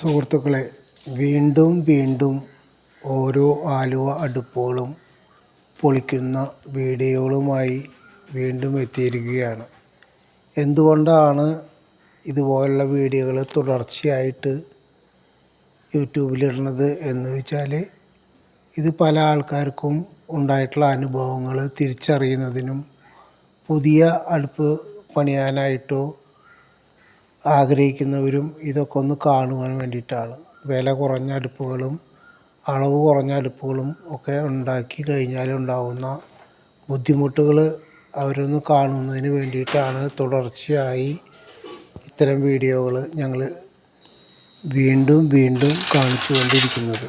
സുഹൃത്തുക്കളെ വീണ്ടും വീണ്ടും ഓരോ ആലുവ അടുപ്പുകളും പൊളിക്കുന്ന വീഡിയോകളുമായി വീണ്ടും എത്തിയിരിക്കുകയാണ്. എന്തുകൊണ്ടാണ് ഇതുപോലുള്ള വീഡിയോകൾ തുടർച്ചയായിട്ട് യൂട്യൂബിലിടുന്നത് എന്ന് വെച്ചാൽ ഇത് പല ആൾക്കാർക്കും ഉണ്ടായിട്ടുള്ള അനുഭവങ്ങൾ തിരിച്ചറിയുന്നതിനും പുതിയ അടുപ്പ് പണിയാനായിട്ടോ ആഗ്രഹിക്കുന്നവരും ഇതൊക്കെ ഒന്ന് കാണുവാൻ വേണ്ടിയിട്ടാണ്. വില കുറഞ്ഞ അടുപ്പുകളും അളവ് കുറഞ്ഞ അടുപ്പുകളും ഒക്കെ ഉണ്ടാക്കി കഴിഞ്ഞാൽ ഉണ്ടാകുന്ന ബുദ്ധിമുട്ടുകൾ അവരൊന്ന് കാണുന്നതിന് വേണ്ടിയിട്ടാണ് തുടർച്ചയായി ഇത്തരം വീഡിയോകൾ ഞങ്ങൾ വീണ്ടും വീണ്ടും കാണിച്ചു കൊണ്ടിരിക്കുന്നത്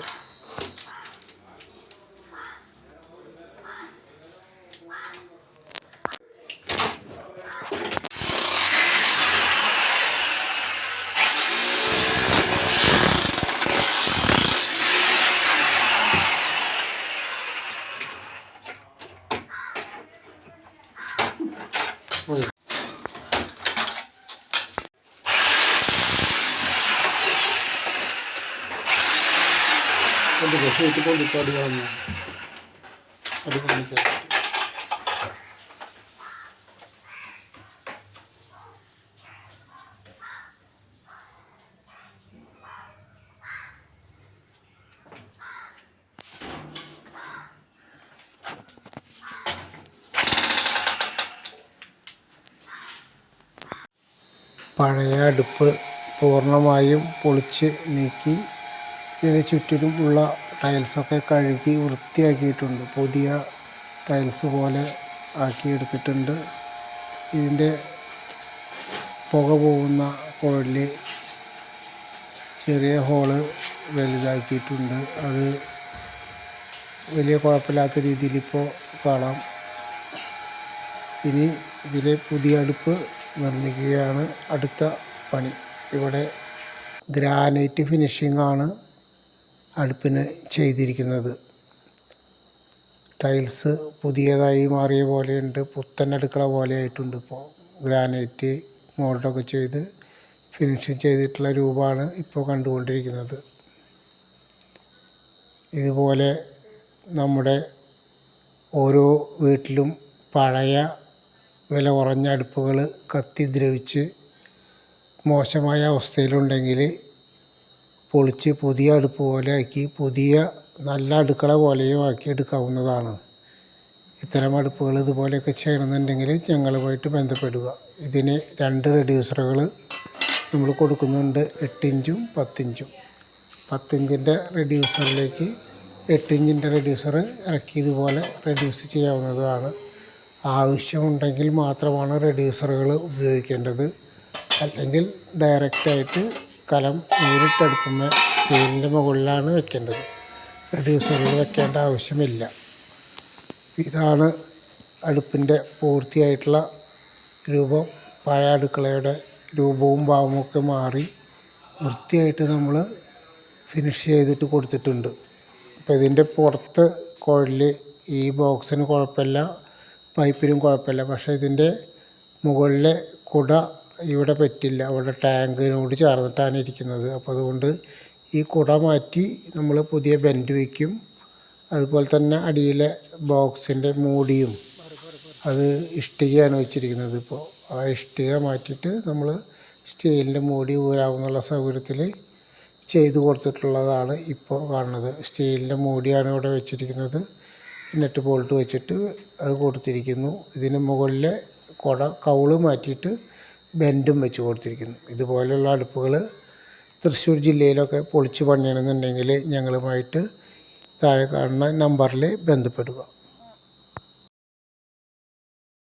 പഴയ അടുപ്പ് പൂർണമായും പൊളിച്ച് നീക്കി ഇതിന് ചുറ്റിലും ഉള്ള ടൈൽസൊക്കെ കഴുകി വൃത്തിയാക്കിയിട്ടുണ്ട്. പുതിയ ടൈൽസ് പോലെ ആക്കിയെടുത്തിട്ടുണ്ട്. ഇതിന്റെ പുക പോകുന്ന കോഴിൽ ചെറിയ ഹോൾ വലുതാക്കിയിട്ടുണ്ട്. അത് വലിയ കുഴപ്പമില്ലാത്ത രീതിയിൽ ഇപ്പോൾ കാണാം. ഇനി ഇതിലെ പുതിയ അടുപ്പ് നിർമ്മിക്കുകയാണ് അടുത്ത പണി. ഇവിടെ ഗ്രാനൈറ്റ് ഫിനിഷിംഗ് ആണ്. അടുപ്പിന് ചെയ്തിരിക്കുന്നത്. ടൈൽസ് പുതിയതായി മാറിയ പോലെയുണ്ട്. പുത്തൻ അടുക്കള പോലെ ആയിട്ടുണ്ട് ഇപ്പോൾ ഗ്രാനൈറ്റ് മോൾഡൊക്കെ ചെയ്ത് ഫിനിഷിങ് ചെയ്തിട്ടുള്ള രൂപമാണ് ഇപ്പോൾ കണ്ടുകൊണ്ടിരിക്കുന്നത്. ഇതുപോലെ നമ്മുടെ ഓരോ വീട്ടിലും പഴയ വില കുറഞ്ഞ അടുപ്പുകൾ കത്തി ദ്രവിച്ച് മോശമായ അവസ്ഥയിലുണ്ടെങ്കിൽ പൊളിച്ച് പുതിയ അടുപ്പ് പോലെ ആക്കി പുതിയ നല്ല അടുക്കള പോലെയും ആക്കി എടുക്കാവുന്നതാണ്. ഇത്തരം അടുപ്പുകൾ ഇതുപോലെയൊക്കെ ചെയ്യണമെന്നുണ്ടെങ്കിൽ ഞങ്ങളുമായിട്ട് ബന്ധപ്പെടുക. ഇതിന് രണ്ട് റെഡ്യൂസറുകൾ നമ്മൾ കൊടുക്കുന്നുണ്ട് എട്ടിഞ്ചും പത്തിഞ്ചും പത്തിഞ്ചിന്റെ റെഡ്യൂസറിലേക്ക് എട്ടിഞ്ചിന്റെ റെഡ്യൂസർ ഇറക്കി ഇതുപോലെ റെഡ്യൂസ് ചെയ്യാവുന്നതാണ്. ആവശ്യമുണ്ടെങ്കിൽ മാത്രമാണ് റെഡ്യൂസറുകൾ ഉപയോഗിക്കേണ്ടത്. അല്ലെങ്കിൽ ഡയറക്റ്റായിട്ട് കലം നേരിട്ടടുപ്പുന്ന സ്റ്റീലിന്റെ മുകളിലാണ് വെക്കേണ്ടത്. റെഡ്യൂസറിൽ വെക്കേണ്ട ആവശ്യമില്ല. ഇതാണ് അടുപ്പിന്റെ പൂർത്തിയായിട്ടുള്ള രൂപം. പഴയ അടുക്കളയുടെ രൂപവും ഭാവമൊക്കെ മാറി വൃത്തിയായിട്ട് നമ്മൾ ഫിനിഷ് ചെയ്തിട്ട് കൊടുത്തിട്ടുണ്ട്. അപ്പോൾ ഇതിന്റെ പുറത്ത് കുഴൽ ഈ ബോക്സിന് കുഴപ്പമില്ല പൈപ്പിനും കുഴപ്പമില്ല. പക്ഷേ ഇതിന്റെ മുകളിലെ കുട ഇവിടെ പറ്റില്ല. അവിടെ ടാങ്കിനോട് ചേർന്നിട്ടാണ് ഇരിക്കുന്നത്. അപ്പോൾ അതുകൊണ്ട് ഈ കുട മാറ്റി നമ്മൾ പുതിയ ബെൻഡ് വയ്ക്കും അതുപോലെ തന്നെ അടിയിലെ ബോക്സിന്റെ മൂടിയും അത് ഇഷ്ടികയാണ് വെച്ചിരിക്കുന്നത് ഇപ്പോൾ ആ ഇഷ്ടിക മാറ്റിയിട്ട് നമ്മൾ സ്റ്റീലിന്റെ മൂടി ഊരാവുന്നുള്ള സൗകര്യത്തിൽ ചെയ്തു കൊടുത്തിട്ടുള്ളതാണ് ഇപ്പോൾ കാണുന്നത്. സ്റ്റീലിന്റെ മൂടിയാണ് ഇവിടെ വെച്ചിരിക്കുന്നത്. നെറ്റ് ബോൾട്ട് വെച്ചിട്ട് അത് കൊടുത്തിരിക്കുന്നു. ഇതിന് മുകളിലെ കുട കൗൾ മാറ്റിയിട്ട് ബെൻഡും വെച്ച് കൊടുത്തിരിക്കുന്നു. ഇതുപോലെയുള്ള അടുപ്പുകൾ തൃശ്ശൂർ ജില്ലയിലൊക്കെ പൊളിച്ച് പണിയണമെന്നുണ്ടെങ്കിൽ ഞങ്ങളുമായിട്ട് താഴെ കാണുന്ന നമ്പറിൽ ബന്ധപ്പെടുക.